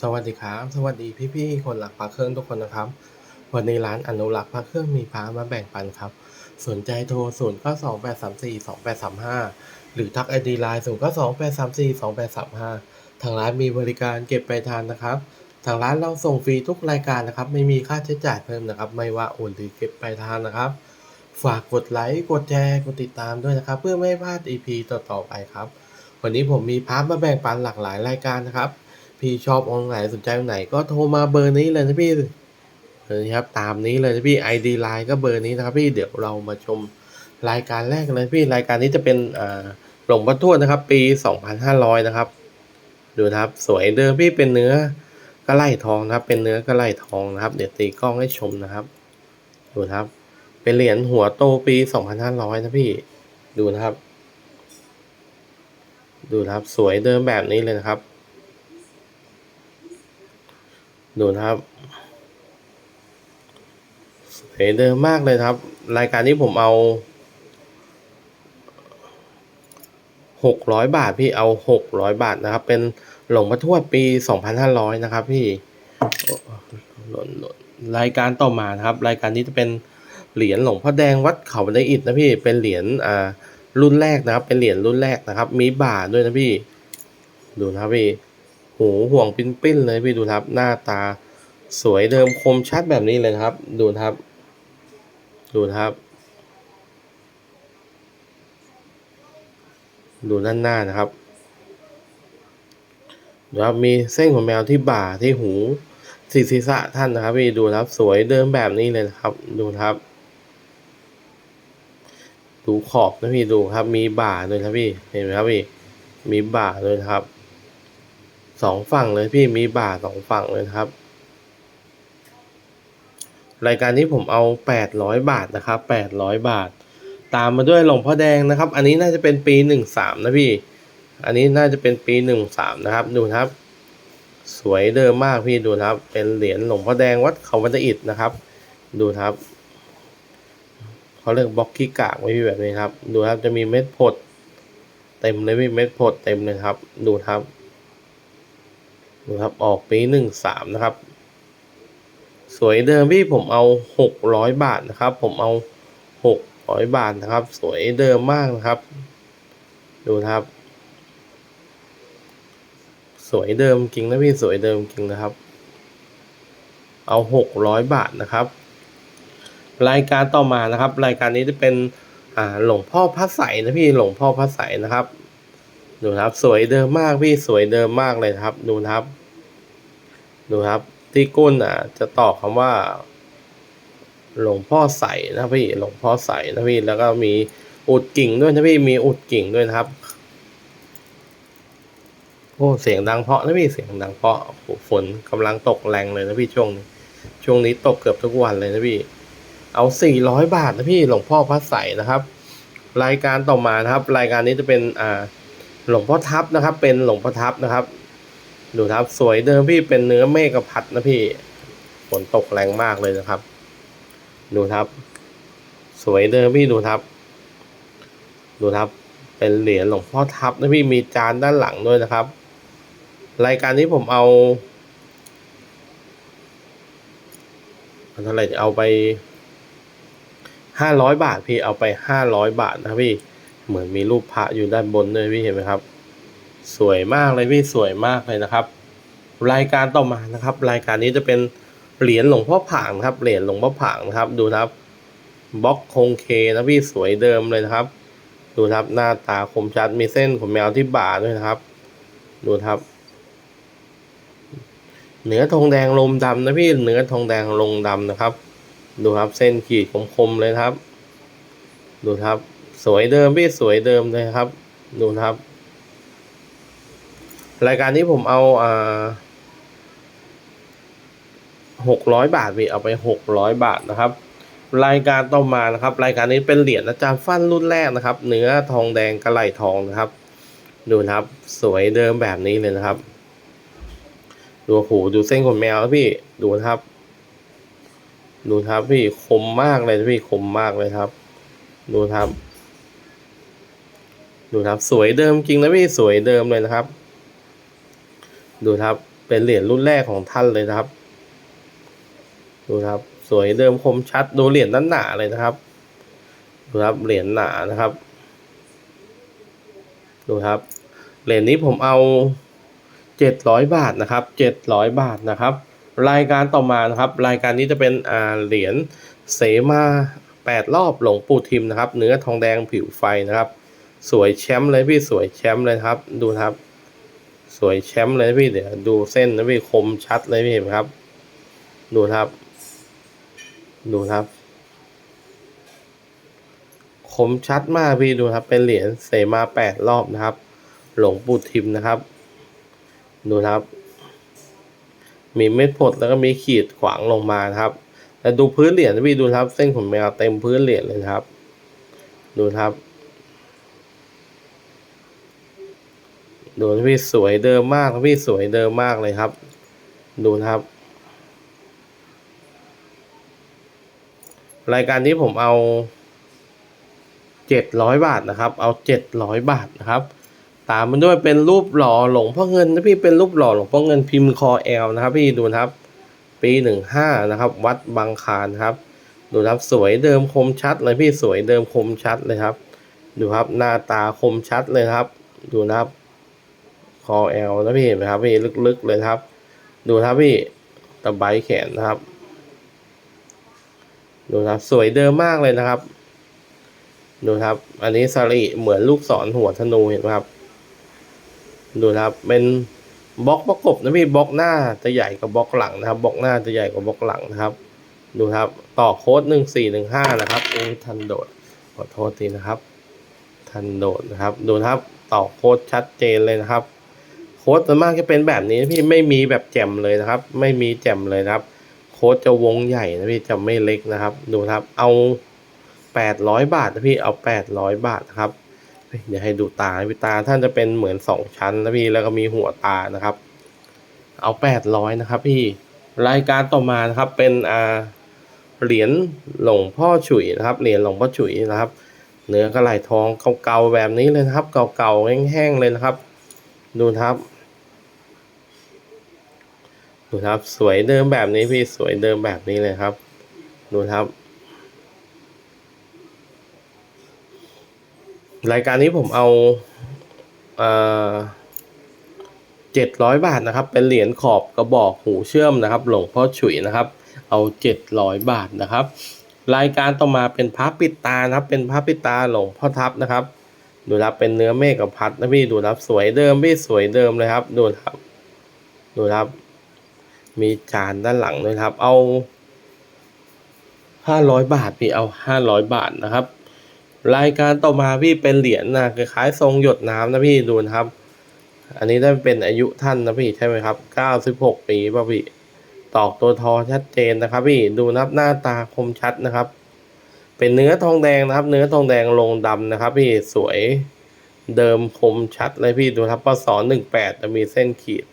สวัสดีครับ สวัสดีพี่ๆคนรักพระเครื่องทุกคนนะครับ วันนี้ร้านอนุรักษ์พระเครื่องมีพระมาแบ่งปันครับ สนใจโทร 0 9 2 8 3 4 2 8 3 5 หรือทักไอดีไลน์0 9 2 8 3 4 2 8 3 5 ทางร้านมีบริการเก็บไปลายทานนะครับ ทางร้านเราส่งฟรีทุกรายการนะครับ ไม่มีค่าใช้จ่ายเพิ่มนะครับ ไม่ว่าโอนหรือเก็บไปลายทานนะครับ ฝากกดไลค์ กดแชร์ กดติดตามด้วยนะครับ เพื่อไม่ให้พลาด EP ต่อๆไปครับ วันนี้ผมมีพาร์ทมาแบ่งปันหลากหลายรายการนะครับ พี่ชอบองค์ไหนสนใจองค์ไหนก็โทรมาเบอร์นี้เลยนะพี่เลยครับตามนี้เลยนะพี่ ID Line ก็เบอร์นี้นะครับพี่เดี๋ยวเรามาชมรายการแรกเลยพี่รายการนี้จะเป็นอ่าหลวงพ่อทวดนะครับ ปี 2500 นะครับ ดูนะครับ สวยเดิมพี่เป็นเนื้อกระไหล่ทองนะครับ เป็นเนื้อกระไหล่ทองนะครับ เดี๋ยวตีกล้องให้ชมนะครับ ดูนะครับ เป็นเหรียญหัวโตปี 2500 นะพี่ดูนะครับ ดูนะครับ สวยเดิมแบบนี้เลยนะครับ ดูนะครับสวยเดิมมากเลยครับ รายการนี้ผมเอาหกร้อยบาทพี่เอาหกร้อยบาทนะครับ เป็นหลงพ่อทวดปีสองพันห้าร้อยนะครับ พี่หล่นหล่นรายการต่อมานะครับ รายการนี้จะเป็นเหรียญหลวงพ่อแดงวัดเขาบันไดอิฐนะพี่เป็นเหรียญอ่ารุ่นแรกนะครับ เป็นเหรียญรุ่นแรกนะครับ มีบาทด้วยนะพี่ ดูนะค รับพี่หูห่วงปิ้นปิ้นๆเลยพี่ดูครับ หน้าตาสวยเดิมคมชัดแบบนี้เลยครับ ดูครับ ดูครับ ดูด้านหน้านะครับดูครับมีเส้นของแมวที่บ่าที่หูสีศีรษะท่านนะครับพี่ดูครับสวยเดิมแบบนี้เลยนะครับ ดูครับ ดูขอบนะพี่ดูครับ มีบ่าด้วยนะพี่เห็นไหมครับพี่มีบ่าด้วยครับ สองฝั่งเลยพี่มีบ่าสองฝั่งเลยครับ รายการนี้ผมเอาแปดร้อยบาทนะครับแปดร้อยบาท ตามมาด้วยหลวงพ่อแดงนะครับ อันนี้น่าจะเป็นปีหนึ่งสามนะพี่ อันนี้น่าจะเป็นปีหนึ่งสามนะครับ ดูครับ สวยเดิมมากพี่ดูครับ เป็นเหรียญหลวงพ่อแดงวัดเขาวัดอิฐนะครับ ดูครับเขาเรียกบล็อกกี้กากไว้พี่แบบนี้ครับ ดูครับจะมีเม็ดผด เต็มเลยพี่เม็ดผดเต็มเลยครับ ดูครับ ดูครับ ออกปีหนึ่งสามนะครับ สวยเดิมพี่ผมเอาหกร้อยบาทนะครับ ผมเอาหกร้อยบาทนะครับ สวยเดิมมากนะครับ ดูครับ สวยเดิมจริงนะพี่สวยเดิมจริงนะครับ เอาหกร้อยบาทนะครับ รายการต่อมานะครับ รายการนี้จะเป็นอ่าหลวงพ่อพระใสนะพี่หลวงพ่อพระใสนะครับดูนะครับ สวยเดิมมากพี่สวยเดิมมากเลยครับ ดูนะครับ ดูครับ ที่ก้นอะ จะต่อคำว่า หลวงพ่อใสนะพี่หลวงพ่อใสนะพี่แล้วก็มีอุดกิ่งด้วยนะพี่มีอุดกิ่งด้วยนะครับโอ้เสียงดังเพาะนะพี่เสียงดังเพาะฝนกำลังตกแรงเลยนะพี่ช่วงนี้ช่วงนี้ตกเกือบทุกวันเลยนะพี่ เอาสี่ร้อยบาทนะพี่หลวงพ่อพระใสนะครับ รายการต่อมานะครับ รายการนี้จะเป็นอ่าหลวงพ่อทับนะครับ เป็นหลวงพ่อทับนะครับ ดูครับสวยเดิมพี่เป็นเนื้อเมฆพัดนะพี่ฝนตกแรงมากเลยนะครับ ดูครับ สวยเดิมพี่ดูครับ ดูครับ เป็นเหรียญหลวงพ่อทับนะพี่มีจานด้านหลังด้วยนะครับ รายการนี้ผมเอาเท่าไหร่จะเอาไปห้าร้อยบาทพี่เอาไปห้าร้อยบาทนะพี่เหมือนมีรูปพระอยู่ด้านบนด้วยพี่เห็นไหมครับ สวยมากเลยพี่สวยมากเลยนะครับ รายการต่อมานะครับ รายการนี้จะเป็นเหรียญหลวงพ่อผางครับเหรียญหลวงพ่อผางนะครับ ดูนะครับบล็อกคงเคนะพี่สวยเดิมเลยนะครับ ดูครับหน้าตาคมชัดมีเส้นขนแมวที่บ่าด้วยนะครับ ดูครับเนื้อทองแดงลมดำนะพี่เนื้อทองแดงลงดำนะครับ ดูครับเส้นขีดคมๆเลยครับ ดูครับ สวยเดิมพี่สวยเดิมเลยครับ ดูครับ รายการนี้ผมเอาอ่าหกร้อยบาทพี่เอาไปหกร้อยบาทนะครับ รายการต่อมานะครับ รายการนี้เป็นเหรียญอาจารย์ฟั่นรุ่นแรกนะครับ เนื้อทองแดงกระไหลทองนะครับ ดูนะครับ สวยเดิมแบบนี้เลยนะครับ ดูหูดูเส้นขนแมวนะพี่ดูนะครับ ดูนะครับพี่คมมากเลยพี่คมมากเลยครับ ดูนะครับ ดูนะครับ สวยเดิมจริงนะพี่สวยเดิมเลยนะครับ ดูครับเป็นเหรียญรุ่นแรกของท่านเลยนะครับ ดูครับ สวยเดิมคมชัดดูเหรียญนั้นหนาเลยนะครับ ดูครับเหรียญหนานะครับ ดูครับเหรียญนี้ผมเอาเจ็ดร้อยบาทนะครับเจ็ดร้อยบาทนะครับ รายการต่อมานะครับ รายการนี้จะเป็นอ่าเหรียญเสมาแปดรอบหลงปู่ทิมนะครับ เนื้อทองแดงผิวไฟนะครับ สวยแชมป์เลยพี่สวยแชมป์เลยครับ ดูครับ สวยแชมป์เลยพี่เดี๋ยวดูเส้นนะพี่คมชัดเลยพี่เห็นไหมครับ ดูครับ ดูครับ คมชัดมากพี่ดูครับ เป็นเหรียญเสมาแปดรอบนะครับ หลวงปู่ทิมนะครับ ดูครับ มีเม็ดผดแล้วก็มีขีดขวางลงมานะครับ แต่ดูพื้นเหรียญนะพี่ดูครับ เส้นขนแมวเต็มพื้นเหรียญเลยครับ ดูครับ ดูพี่สวยเดิมมากพี่สวยเดิมมากเลยครับ ดูนะครับ รายการนี้ผมเอาเจ็ดร้อยบาทนะครับ เอาเจ็ดร้อยบาทนะครับ ตามมันด้วยเป็นรูปหล่อหลงพ่อเงินนะพี่เป็นรูปหล่อหลงพ่อเงินพิมพ์คอแอลนะครับ พี่ดูนะครับ ปีหนึ่งห้านะครับ วัดบางคารนครับ ดูนะครับสวยเดิมคมชัดเลยพี่สวยเดิมคมชัดเลยครับ ดูครับหน้าตาคมชัดเลยครับ ดูนะครับ คอแอลนะพี่เห็นไหมครับพี่ลึกๆเลยครับ ดูครับพี่ตะไบแขนนะครับ ดูครับสวยเดิมมากเลยนะครับ ดูครับ อันนี้สรีเหมือนลูกศรหัวธนูเห็นไหมครับ ดูครับเป็นบล็อกประกบนะพี่บล็อกหน้าจะใหญ่กว่าบล็อกหลังนะครับบล็อกหน้าจะใหญ่กว่าบล็อกหลังนะครับ ดูครับต่อโค้ดหนึ่งสี่หนึ่งห้านะครับโอ้ยทันโดดขอโทษทีนะครับ ทันโดดนะครับ ดูครับต่อโค้ดชัดเจนเลยนะครับ ค้ดส่วนมากจะเป็นแบบนี้พี่ไม่มีแบบแจ่มเลยนะครับ ไม่มีแจ่มเลยนะครับ โค้ดจะวงใหญ่นะพี่จะไม่เล็กนะครับ ดูครับ เอาแปดร้อยบาทนะพี่เอาแปดร้อยบาทนะครับเดี๋ยวให้ดูตาพี่ตาท่านจะเป็นเหมือนสองชั้นนะพี่แล้วก็มีหัวตานะครับ เอาแปดร้อยนะครับ พี่รายการต่อมานะครับเป็นอ่าเหรียญหลวงพ่อฉุยนะครับเหรียญหลวงพ่อฉุยนะครับ เนื้อกระไหลทองเก่าๆแบบนี้เลยนะครับ เก่าๆแห้งๆเลยนะครับ ดูครับ ดูครับ สวยเดิมแบบนี้พี่สวยเดิมแบบนี้เลยครับ ดูครับ รายการนี้ผมเอาเจ็ดร้อยบาทนะครับ เป็นเหรียญขอบกระบอกหูเชื่อมนะครับ หลวงพ่อฉุยนะครับ เอาเจ็ดร้อยบาทนะครับ รายการต่อมาเป็นพระปิดตานะครับ เป็นพระปิดตาหลวงพ่อทับนะครับ ดูครับเป็นเนื้อเมฆกับพัดนะพี่ดูครับสวยเดิมพี่สวยเดิมเลยครับ ดูครับดูครับ มีจานด้านหลังด้วยครับ เอาห้าร้อยบาทพี่เอาห้าร้อยบาทนะครับ รายการต่อมาพี่เป็นเหรียญนะคล้ายๆทรงหยดน้ำนะพี่ดูนะครับ อันนี้ได้เป็นอายุท่านนะพี่ใช่ไหมครับเก้าสิบหกปีป่ะพี่ตอกตัวทอชัดเจนนะครับ พี่ดูนะครับหน้าตาคมชัดนะครับ เป็นเนื้อทองแดงนะครับ เนื้อทองแดงลงดำนะครับ พี่สวยเดิมคมชัดเลยพี่ดูครับปศหนึ่งแปดจะมีเส้นขีด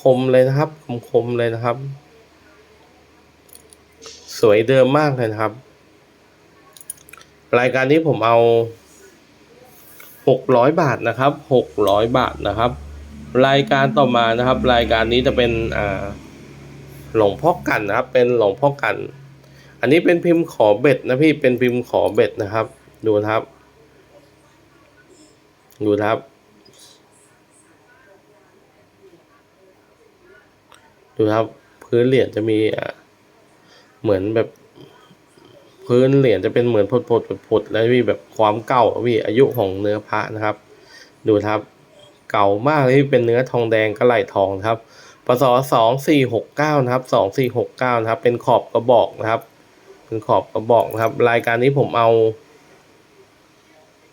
คมๆเลยนะครับคมๆเลยนะครับ สวยเดิมมากเลยนะครับ รายการนี้ผมเอาหกร้อยบาทนะครับหกร้อยบาทนะครับ รายการต่อมานะครับ รายการนี้จะเป็นอ่าหลงพ่อกันนะครับ เป็นหลงพ่อกัน อันนี้เป็นพิมพ์ขอเบ็ดนะพี่เป็นพิมพ์ขอเบ็ดนะครับ ดูครับ ดูครับ ดูครับพื้นเหรียญจะมีเหมือนแบบ พื้นเหรียญจะเป็นเหมือนผดผดผดผดแล้วมีแบบความเก่าอะพี่อายุของเนื้อพระนะครับ ดูครับ เก่ามากเลยพี่เป็นเนื้อทองแดงกระไหลทองครับปศสองสี่หกเก้านะครับสองสี่หกเก้านะครับ เป็นขอบกระบอกนะครับ เป็นขอบกระบอกนะครับ รายการนี้ผมเอา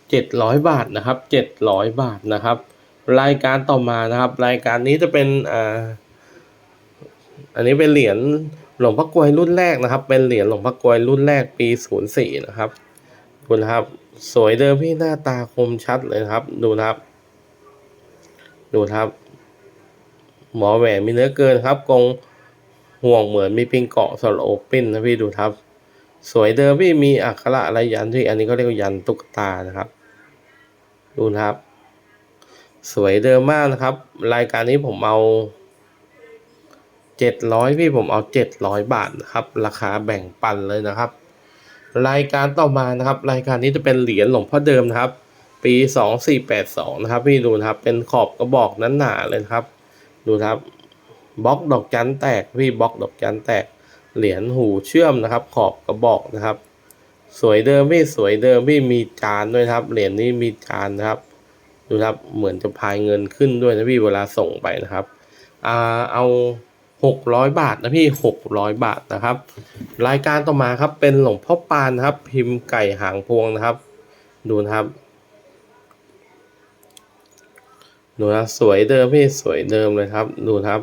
เจ็ดร้อยบาทนะครับเจ็ดร้อยบาทนะครับ รายการต่อมานะครับ รายการนี้จะเป็นอ่า อันนี้เป็นเหรียญหลวงพ่อกวยรุ่นแรกนะครับ เป็นเหรียญหลวงพ่อกวยรุ่นแรกปีศูนย์สี่นะครับ ดูนะครับ สวยเดิมพี่หน้าตาคมชัดเลยครับ ดูนะครับ ดูนะครับ หมอแหวนมีเนื้อเกินครับกรงห่วงเหมือนมีปิงเกาะสโลปิ้นนะพี่ดูครับ สวยเดิมพี่มีอักขระอะไรยันที่อันนี้ก็เรียกว่ายันตุ๊กตานะครับ ดูนะครับ สวยเดิมมากนะครับ รายการนี้ผมเอา เจ็ดร้อยพี่ผมเอาเจ็ดร้อยบาทนะครับ ราคาแบ่งปันเลยนะครับ รายการต่อมานะครับ รายการนี้จะเป็นเหรียญหลวงพ่อเดิมนะครับ ปีสองสี่แปดสองนะครับ พี่ดูนะครับ เป็นขอบกระบอกนั้นหนาเลยครับ ดูครับบล็อกดอกจันแตกพี่บล็อกดอกจันแตกเหรียญหูเชื่อมนะครับ ขอบกระบอกนะครับ สวยเดิมพี่สวยเดิมพี่มีจานด้วยครับ เหรียญนี้มีจานนะครับ ดูครับเหมือนจะพายเงินขึ้นด้วยนะพี่เวลาส่งไปนะครับอ่าเอา หกร้อยบาทนะพี่หกร้อยบาทนะครับ รายการต่อมาครับเป็นหลวงพ่อปานนะครับ พิมพ์ไก่หางพวงนะครับ ดูนะครับดูนะสวยเดิมพี่สวยเดิมเลยครับ ดูครับ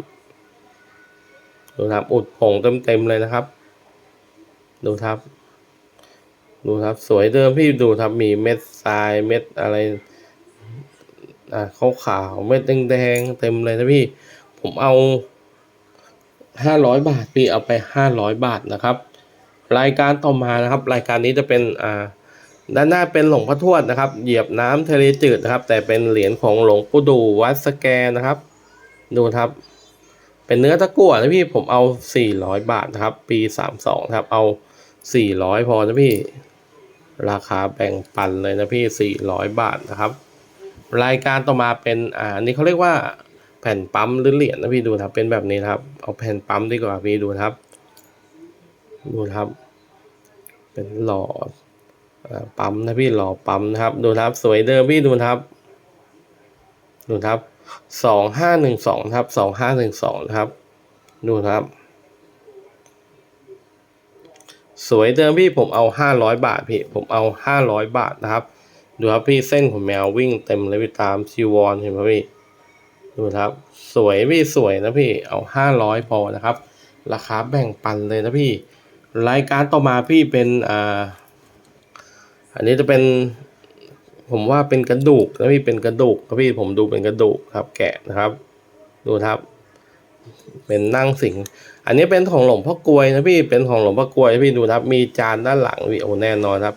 ดูครับอุดผงเต็มๆเลยนะครับ ดูครับ ดูครับสวยเดิมพี่ดูครับมีเม็ดทรายเม็ดอะไรอ่าขาขาวๆเม็ดแดงๆเต็มเลยนะพี่ ผมเอา ห้าร้อยบาทพี่เอาไปห้าร้อยบาทนะครับ รายการต่อมานะครับ รายการนี้จะเป็นอ่าด้านหน้าเป็นหลวงพ่อทวดนะครับ เหยียบน้ำทะเลจืดนะครับ แต่เป็นเหรียญของหลวงปู่ดูวัดสแกนะครับ ดูครับ เป็นเนื้อตะกั่วนะพี่ผมเอา 400 บาทนะครับ ปี 32ครับ เอา 400 พอนะพี่ ราคาแบ่งปันเลยนะพี่ 400 บาทนะครับ รายการต่อมาเป็นอ่าอันนี้เขาเรียกว่า แผ่นปั๊มหรือเหรียญนะพี่ดูนะครับเป็นแบบนี้ครับ เอาแผ่นปั๊มดีกว่าพี่ดูครับ ดูครับ เป็นหลอดอ่าปั๊มนะพี่หล่อปั๊มนะครับ ดูครับ สวยเดิมพี่ดูครับ ดูครับสองห้าหนึ่งสองครับสองห้าหนึ่งสองครับ ดูครับ สวยเดิมพี่ผมเอาห้าร้อยบาทพี่ผมเอาห้าร้อยบาทนะครับ ดูครับพี่เส้นของแมววิ่งเต็มเลยพี่ตามชีวรเห็นไหมพี่ ดูครับ สวยพี่สวยนะพี่เอาห้าร้อยพอนะครับ ราคาแบ่งปันเลยนะพี่ รายการต่อมาพี่เป็นอ่าอันนี้จะเป็นผมว่าเป็นกระดูกนะพี่เป็นกระดูกครับพี่ผมดูเป็นกระดูกครับ แกะนะครับ ดูครับ เป็นนั่งสิงอันนี้เป็นของหลวงพ่อกลวยนะพี่เป็นของหลวงพ่อกลวยพี่ดูครับ มีจานด้านหลังพี่โอแน่นอนครับ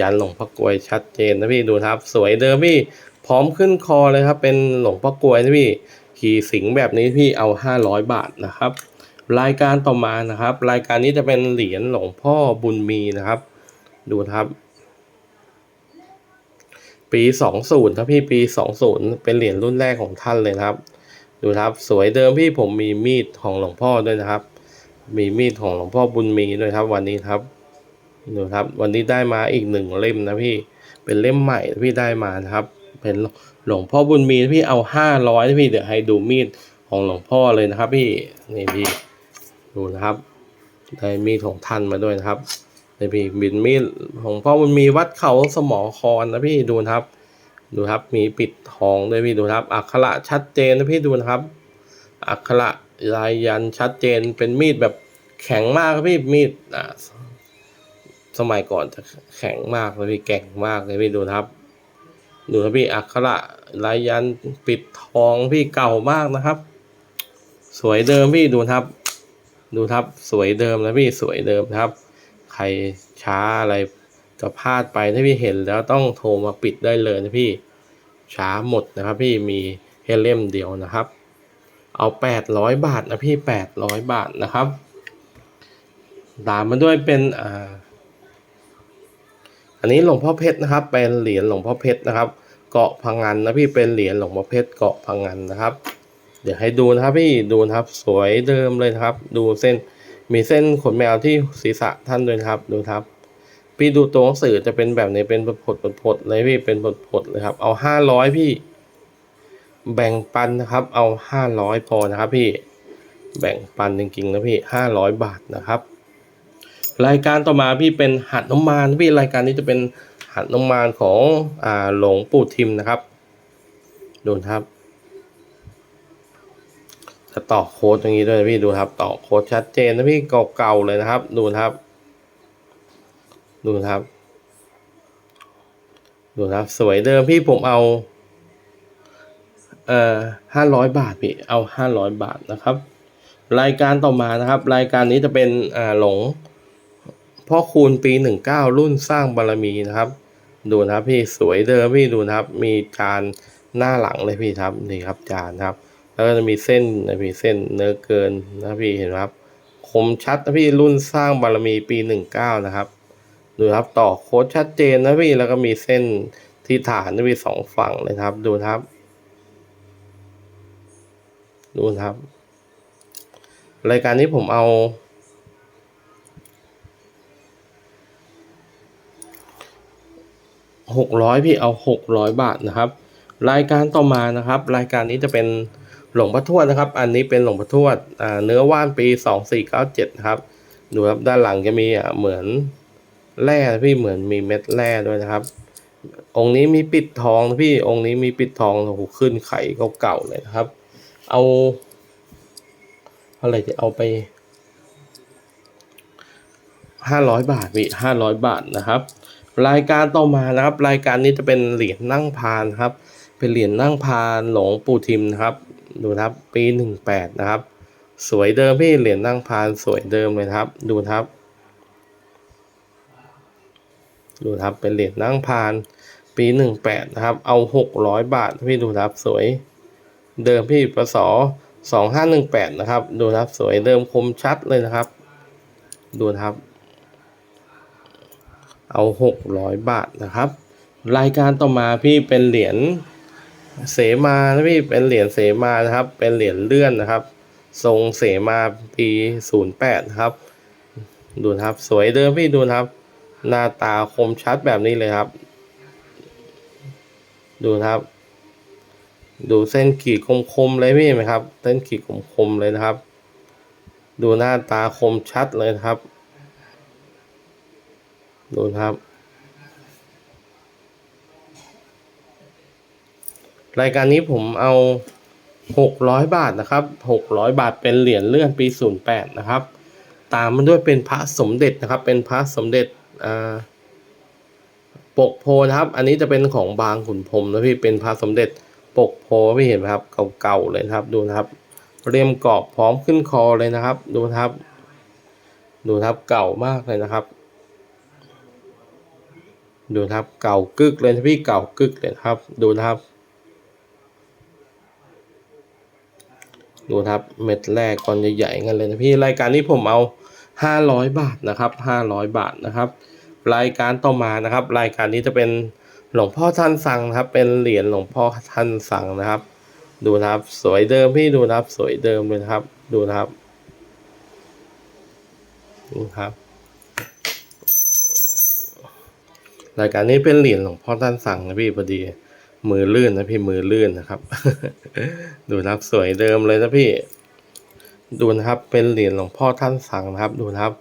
ยันหลวงพ่อกลวยชัดเจนนะพี่ดูครับ สวยเดิมพี่ พร้อมขึ้นคอเลยครับ เป็นหลวงพ่อกลวยนะพี่ขี่สิงแบบนี้พี่เอาห้าร้อยบาทนะครับ รายการต่อมานะครับ รายการนี้จะเป็นเหรียญหลวงพ่อบุญมีนะครับ ดูครับ ปีสองศูนย์ครับพี่ปีสองศูนย์เป็นเหรียญรุ่นแรกของท่านเลยครับ ดูครับสวยเดิมพี่ผมมีมีดของหลวงพ่อด้วยนะครับ มีมีดของหลวงพ่อบุญมีด้วยครับ วันนี้ครับดูครับ วันนี้ได้มาอีกหนึ่งเล่มนะพี่เป็นเล่มใหม่พี่ได้มานะครับ เป็นหลวงพ่อบุญมีพี่เอาห้าร้อยพี่เดี๋ยวให้ดูมีดของหลวงพ่อเลยนะครับ พี่นี่พี่ดูนะครับได้มีดของท่านมาด้วยนะครับนี่พี่บินมีดของพ่อมันมีวัดเขาสมอคอนนะพี่ดูนะครับ ดูครับมีปิดทองด้วยพี่ดูนะครับอักขระชัดเจนนะพี่ดูนะครับอักขระลายยันชัดเจนเป็นมีดแบบแข็งมากครับพี่มีดอ่าสมัยก่อนจะแข็งมากเลยพี่แก่งมากเลยพี่ดูนะครับ ดูครับพี่อักขระลายยันปิดทองพี่เก่ามากนะครับ สวยเดิมพี่ดูครับ ดูครับสวยเดิมนะพี่สวยเดิมครับ ใครช้าอะไรจะพลาดไปถ้าพี่เห็นแล้วต้องโทรมาปิดได้เลยนะพี่ช้าหมดนะครับ พี่มีแค่เล่มเดียวนะครับ เอาแปดร้อยบาทนะพี่แปดร้อยบาทนะครับตามมาด้วยเป็นอ่า อันนี้หลวงพ่อเพชรนะครับ เป็นเหรียญหลวงพ่อเพชรนะครับ เกาะพังงานนะพี่เป็นเหรียญหลวงพ่อเพชรเกาะพังงานนะครับ เดี๋ยวให้ดูนะครับพี่ดูนะครับสวยเดิมเลยนะครับ ดูเส้นมีเส้นขนแมวที่ศีรษะท่านด้วยครับดูครับ พี่ดูตัวหนังสือจะเป็นแบบนี้เป็นผดผดเลยพี่เป็นผดผดเลยครับ เอาห้าร้อยพี่ แบ่งปันนะครับ เอาห้าร้อยพอนะครับ พี่แบ่งปันจริงๆนะพี่ห้าร้อยบาทนะครับ รายการต่อมาพี่เป็นหัดนมานพี่รายการนี้จะเป็นหัดนมานของอ่าหลวงปู่ทิมนะครับดูนะครับจะต่อโค้ดตรงนี้ด้วยพี่ดูนะครับ ต่อโค้ดชัดเจนนะพี่เก่าๆเลยนะครับ ดูนะครับ ดูนะครับ ดูนะครับ สวยเดิมพี่ผมเอา เอ่อห้าร้อยบาทพี่เอาห้าร้อยบาทนะครับ รายการต่อมานะครับ รายการนี้จะเป็นอ่าหลง พ่อคูณปีหนึ่งเก้ารุ่นสร้างบารมีนะครับ ดูนะครับพี่สวยเดิมพี่ดูนะครับ มีจานหน้าหลังเลยพี่ครับนี่ครับจานครับ แล้วก็จะมีเส้นนะพี่เส้นเนื้อเกินนะพี่เห็นไหมครับ คมชัดนะพี่รุ่นสร้างบารมีปีหนึ่งเก้านะครับ ดูนะครับต่อโค้ดชัดเจนนะพี่แล้วก็มีเส้นที่ฐานนะพี่สองฝั่งเลยครับ ดูนะครับ ดูนะครับ รายการนี้ผมเอา หกร้อยพี่เอาหกร้อยบาทนะครับ รายการต่อมานะครับ รายการนี้จะเป็นหลวงพ่อทวดนะครับ อันนี้เป็นหลวงพ่อทวดเนื้อว่านปีสองสี่เก้าเจ็ดนะครับดูครับด้านหลังจะมีเหมือนแร่พี่เหมือนมีเม็ดแร่ด้วยนะครับ องค์นี้มีปิดทองพี่องค์นี้มีปิดทองโอ้โหขึ้นไข่เก่าๆเลยนะครับ เอาอะไรจะเอาไปห้าร้อยบาทพี่ห้าร้อยบาทนะครับ รายการต่อมานะครับ รายการนี้จะเป็นเหรียญนั่งพานครับ เป็นเหรียญนั่งพานหลวงปู่ทิมนะครับ ดูครับปีหนึ่งแปดนะครับ สวยเดิมพี่เหรียญนั่งพานสวยเดิมเลยครับ ดูครับ ดูครับเป็นเหรียญนั่งพาน ปีหนึ่งแปดนะครับ เอาหกร้อยบาทพี่ดูครับสวยเดิมพี่ปศสองห้าหนึ่งแปดนะครับ ดูครับสวยเดิมคมชัดเลยนะครับ ดูครับ เอาหกร้อยบาทนะครับ รายการต่อมาพี่เป็นเหรียญเสมานะพี่เป็นเหรียญเสมานะครับ เป็นเหรียญเลื่อนนะครับ ทรงเสมาปีศูนย์แปดครับ ดูนะครับสวยเดิมพี่ดูนะครับ หน้าตาคมชัดแบบนี้เลยครับ ดูนะครับ ดูเส้นขีดคมๆเลยพี่เห็นไหมครับ เส้นขีดคมๆเลยนะครับ ดูหน้าตาคมชัดเลยนะครับ ดูครับ รายการนี้ผมเอาหกร้อยบาทนะครับหกร้อยบาทเป็นเหรียญเลื่อนปีศูนย์แปดนะครับ ตามมันด้วยเป็นพระสมเด็จนะครับ เป็นพระสมเด็จปกโพนะครับ อันนี้จะเป็นของบางขุนพรมนะพี่เป็นพระสมเด็จปกโพพี่เห็นไหมครับเก่าๆเลยนะครับดูนะครับเรียมกรอบพร้อมขึ้นคอเลยนะครับ ดูครับ ดูครับเก่ามากเลยนะครับ ดูนะครับเก่ากึกเลยพี่เก่ากึกเลยครับ ดูนะครับ ดูนะครับเม็ดแรกก่อนใหญ่ๆกันเลยนะพี่รายการนี้ผมเอาห้าร้อยบาทนะครับห้าร้อยบาทนะครับ รายการต่อมานะครับ รายการนี้จะเป็นหลวงพ่อท่านสั่งนะครับ เป็นเหรียญหลวงพ่อท่านสั่งนะครับ ดูนะครับ สวยเดิมพี่ดูนะครับ สวยเดิมเลยครับ ดูนะครับดูครับ รายการนี้เป็นเหรียญหลวงพ่อท่านสั่งนะพี่พอดี มือลื่นนะพี่มือลื่นนะครับ ดูนะครับสวยเดิมเลยนะพี่ ดูนะครับเป็นเหรียญหลวงพ่อท่านสั่งนะครับ ดูนะครับ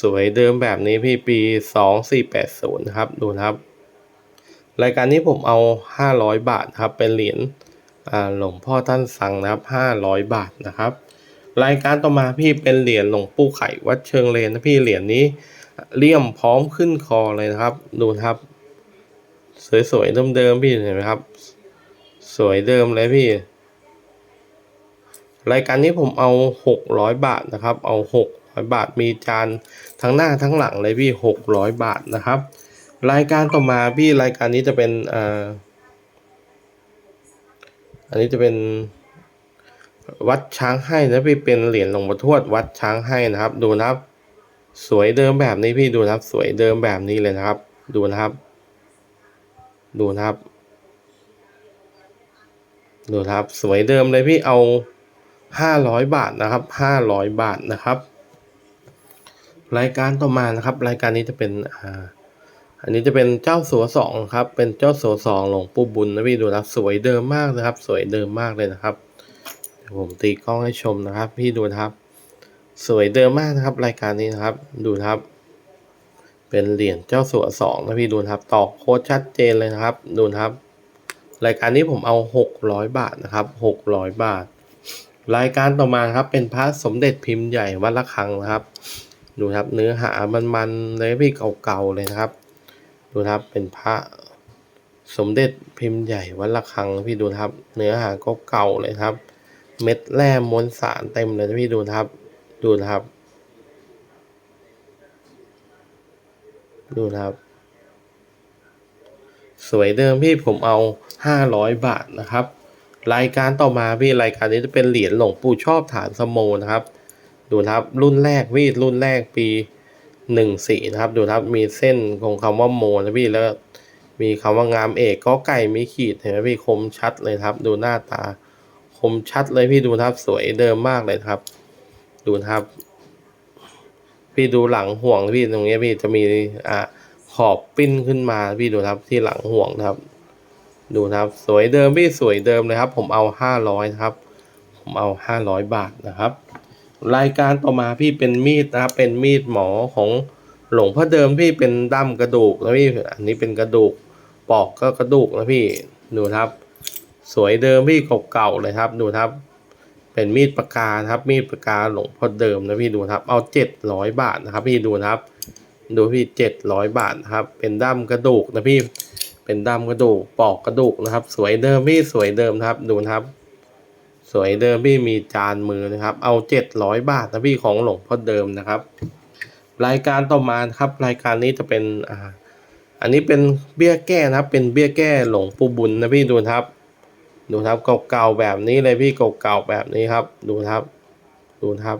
สวยเดิมแบบนี้พี่ปีสองสี่แปดศูนย์นะครับ ดูนะครับ รายการนี้ผมเอาห้าร้อยบาทครับ เป็นเหรียญหลวงพ่อท่านสั่งนะครับห้าร้อยบาทนะครับ รายการต่อมาพี่เป็นเหรียญหลวงปู่ไข่วัดเชิงเลนนะพี่เหรียญนี้ เลี่ยมพร้อมขึ้นคอเลยนะครับ ดูครับ สวยๆเดิมๆพี่เห็นไหมครับ สวยเดิมเลยพี่ รายการนี้ผมเอาหกร้อยบาทนะครับ เอาหกร้อยบาทมีจานทั้งหน้าทั้งหลังเลยพี่หกร้อยบาทนะครับ รายการต่อมาพี่รายการนี้จะเป็นอ่าอันนี้จะเป็นวัดช้างให้นะพี่เป็นเหรียญหลวงพ่ทวดวัดช้างให้นะครับ ดูนะครับ สวยเดิมแบบนี้พี่ดูนะครับ สวยเดิมแบบนี้เลยนะครับ ดูนะครับ ดูนะครับ ดูนะครับ สวยเดิมเลยพี่เอาห้าร้อยบาทนะครับห้าร้อยบาทนะครับ รายการต่อมานะครับ รายการนี้จะเป็นอ่าอันนี้จะเป็นเจ้าสัวสองครับ เป็นเจ้าสัวสองหลวงปู่บุญนะพี่ดูนะครับสวยเดิมมากนะครับ สวยเดิมมากเลยนะครับผมตีกล้องให้ชมนะครับ พี่ดูนะครับ สวยเดิมมากนะครับ รายการนี้นะครับ ดูครับ เป็นเหรียญเจ้าสัวสองนะพี่ดูครับตอกโค้ดชัดเจนเลยนะครับ ดูครับ รายการนี้ผมเอาหกร้อยบาทนะครับหกร้อยบาท รายการต่อมาครับ เป็นพระสมเด็จพิมพ์ใหญ่วัดละคังนะครับ ดูครับ เนื้อหามันๆเลยพี่เก่าๆเลยนะครับ ดูครับเป็นพระสมเด็จพิมพ์ใหญ่วัดละคังพี่ดูครับ เนื้อหาก็เก่าเลยครับ เม็ดแร่มวลสารเต็มเลยพี่ดูครับ ดูนะครับ ดูนะครับ สวยเดิมพี่ผมเอาห้าร้อยบาทนะครับ รายการต่อมาพี่รายการนี้จะเป็นเหรียญหลวงปู่ชอบฐานสโมนะครับ ดูนะครับรุ่นแรกพี่รุ่นแรกปีหนึ่งสี่นะครับ ดูนะครับมีเส้นของคำว่าโมนะพี่แล้วมีคำว่างามเอกก็ไก่มีขีดเห็นไหมพี่คมชัดเลยครับ ดูหน้าตา คมชัดเลยพี่ดูนะครับสวยเดิมมากเลยครับ ดูนะครับ พี่ดูหลังห่วงพี่ตรงนี้พี่จะมีอ่าขอบปิ้นขึ้นมาพี่ดูครับที่หลังห่วงนะครับ ดูนะครับ สวยเดิมพี่สวยเดิมเลยครับ ผมเอาห้าร้อยครับ ผมเอาห้าร้อยบาทนะครับ รายการต่อมาพี่เป็นมีดนะครับ เป็นมีดหมอของหลวงพ่อเดิมพี่เป็นดั้มกระดูกแล้วพี่อันนี้เป็นกระดูกปอกก็กระดูกนะพี่ดูครับ สวยเดิมพี่เก่าๆเลยครับ ดูครับ เป็นมีดปากกานะครับ มีดปากกาหลวงพ่อเดิมนะพี่ดูครับเอาเจ็ดร้อยบาทนะครับพี่ดูนะครับ ดูพี่เจ็ดร้อยบาทครับ เป็นด้ามกระดูกนะพี่เป็นด้ามกระดูกปอกกระดูกนะครับ สวยเดิมพี่สวยเดิมนะครับดูนะครับ สวยเดิมพี่มีจานมือนะครับ เอาเจ็ดร้อยบาทนะพี่ของหลวงพ่อเดิมนะครับ รายการต่อมาครับ รายการนี้จะเป็นอ่าอันนี้เป็นเบี้ยแก้นะครับ เป็นเบี้ยแก้หลวงปู่บุญนะพี่ดูนะครับ ดูครับเก่าๆแบบนี้เลยพี่เก่าๆแบบนี้ครับ ดูครับ ดูครับ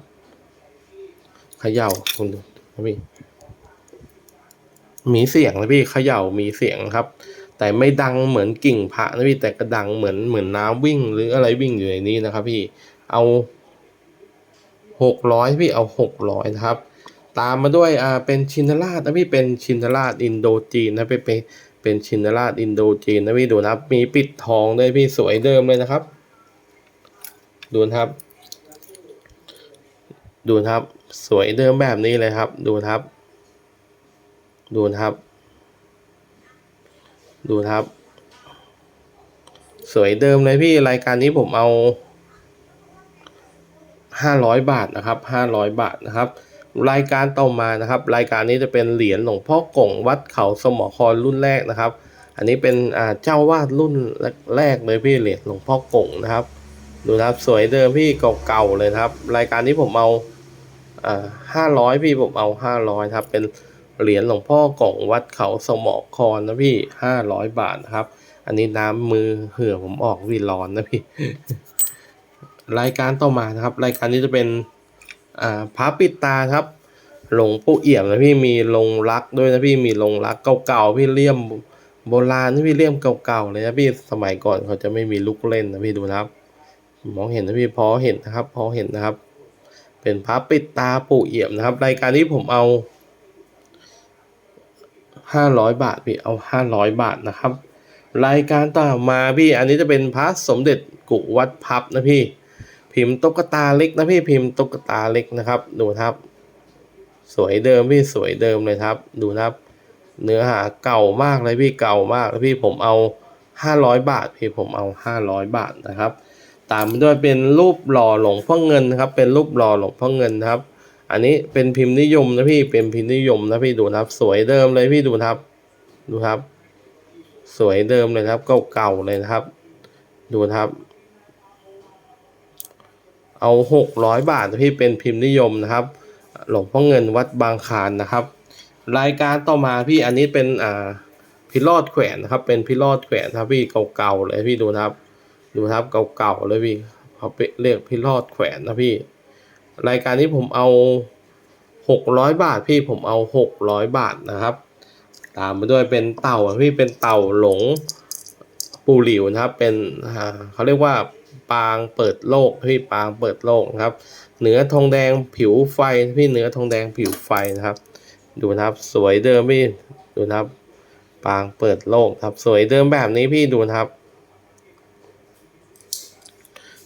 เขย่าคุณดูนะพี่มีเสียงนะพี่เขย่ามีเสียงครับ แต่ไม่ดังเหมือนกิ่งพระนะพี่แต่ก็ดังเหมือนเหมือนน้ำวิ่ง หรืออะไรวิ่งอยู่ในนี้นะครับ พี่เอาหกร้อยพี่เอาหกร้อยนะครับ ตามมาด้วยอ่าเป็นชินราชนะพี่เป็นชินราชอินโดจีนนะพี่เป็น เป็นชินราชอินโดจีนนะพี่ดูนะครับ มีปิดทองด้วยพี่สวยเดิมเลยนะครับ ดูนะครับ ดูนะครับ สวยเดิมแบบนี้เลยครับ ดูนะครับ ดูนะครับ ดูนะครับ สวยเดิมเลยพี่รายการนี้ผมเอาห้าร้อยบาทนะครับห้าร้อยบาทนะครับ รายการต่อมานะครับ รายการนี้จะเป็นเหรียญหลวงพ่อกงวัดเขาสมอครรุ่นแรกนะครับ อันนี้เป็นเจ้าวาดรุ่นแรกเลยพี่เหรียญหลวงพ่อกงนะครับ ดูนะครับสวยเดิมพี่เก่าๆเลยครับ รายการนี้ผมเอาห้าร้อยพี่ผมเอาห้าร้อยครับ เป็นเหรียญหลวงพ่อกงวัดเขาสมอครนะพี่ห้าร้อยบาทนะครับ อันนี้น้ำมือเหือผมออกพี่ร้อนนะพี่ รายการต่อมานะครับ รายการนี้จะเป็น อ่าพระปิดตาครับ หลวงปู่เอี่ยมนะพี่มีลงรักด้วยนะพี่มีลงรักเก่าๆพี่เลี่ยมโบราณนี่พี่เลี่ยมเก่าๆเลยนะพี่สมัยก่อนเขาจะไม่มีลูกเล่นนะพี่ดูนะครับ มองเห็นนะพี่พอเห็นนะครับ พอเห็นนะครับ เป็นพระปิดตาปู่เอี่ยมนะครับ รายการนี้ผมเอาห้าร้อยบาทพี่เอาห้าร้อยบาทนะครับ รายการต่อมาพี่อันนี้จะเป็นพระสมเด็จกุวัดพับนะพี่ พิมพ์ตุ๊กตาเล็กนะพี่พิมพ์ตุ๊กตาเล็กนะครับ ดูครับ สวยเดิมพี่สวยเดิมเลยครับ ดูครับ เนื้อหาเก่ามากเลยพี่เก่ามากพี่ผมเอาห้าร้อยบาท พี่ผมเอาห้าร้อยบาทนะครับ ตามด้วยเป็นรูปหล่อหลงพ่อเงินนะครับ เป็นรูปหล่อหลงพ่อเงินครับ อันนี้เป็นพิมพ์นิยมนะพี่เป็นพิมพ์นิยมนะพี่ดูครับ สวยเดิมเลยพี่ดูครับ ดูครับ สวยเดิมเลยครับ เก่าๆเลยนะครับ ดูครับ เอาหกร้อยบาทนะพี่เป็นพิมพ์นิยมนะครับ หลวงพ่อเงินวัดบางคานนะครับ รายการต่อมาพี่อันนี้เป็นอ่าพิรอดแขวนนะครับ เป็นพิรอดแขวนครับพี่เก่าๆเลยพี่ดูนะครับ ดูครับเก่าๆเลยพี่เขาเรียกพิรอดแขวนนะพี่ รายการนี้ผมเอาหกร้อยบาทพี่ผมเอาหกร้อยบาทนะครับ ตามมาด้วยเป็นเต่าพี่เป็นเต่าหลงปูหลิวนะครับ เป็นเขาเรียกว่า ปางเปิดโลกพี่ปางเปิดโลกนะครับเนื้อทองแดงผิวไฟพี่เนื้อทองแดงผิวไฟนะครับ ดูนะครับสวยเดิมพี่ดูนะครับ ปางเปิดโลกครับสวยเดิมแบบนี้พี่ดูนะครับ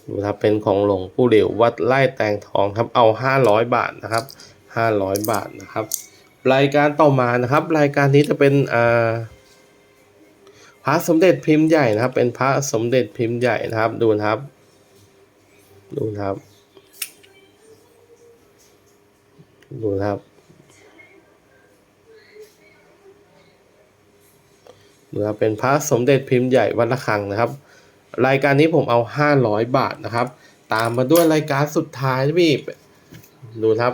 ดูนะครับเป็นของหลวงปู่เหลียววัดไร่แตงทองครับเอาห้าร้อยบาทนะครับห้าร้อยบาทนะครับ รายการต่อมานะครับ รายการนี้จะเป็นอ่าพระสมเด็จพิมพ์ใหญ่นะครับ เป็นพระสมเด็จพิมพ์ใหญ่นะครับ ดูนะครับ ดูนะครับ ดูนะครับดูนะครับเป็นพระสมเด็จพิมพ์ใหญ่วัดระฆังนะครับ รายการนี้ผมเอาห้าร้อยบาทนะครับ ตามมาด้วยรายการสุดท้ายนะพี่ดูครับ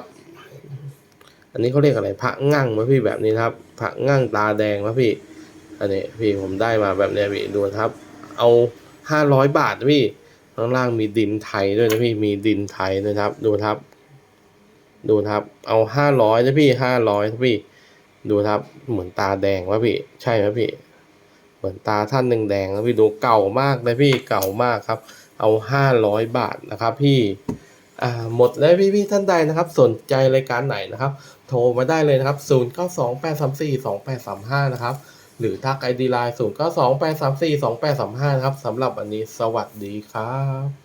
อันนี้เขาเรียกอะไรพระงั่งมะพี่แบบนี้ครับพระงั่งตาแดงมะพี่อันนี้พี่ผมได้มาแบบนี้พี่ดูครับ เอาห้าร้อยบาทนะพี่ ข้างล่างมีดินไทยด้วยนะพี่มีดินไทยนะครับ ดูครับ ดูครับ เอาห้าร้อยนะพี่ห้าร้อยนะพี่ ดูครับ เหมือนตาแดงวะพี่ ใช่ไหมพี่ เหมือนตาท่านแดงๆแล้วพี่ดูเก่ามากเลยพี่เก่ามากครับ เอาห้าร้อยบาทนะครับพี่อ่าหมดแล้วพี่พี่ๆท่านใดนะครับ สนใจรายการไหนนะครับ โทรมาได้เลยนะครับ 0 9 2 8 3 4 2 8 3 5 นะครับ หรือทักไอดีไลน์0 9 2 8 3 4 2 8 3 5นะครับสำหรับวันนี้สวัสดีครับ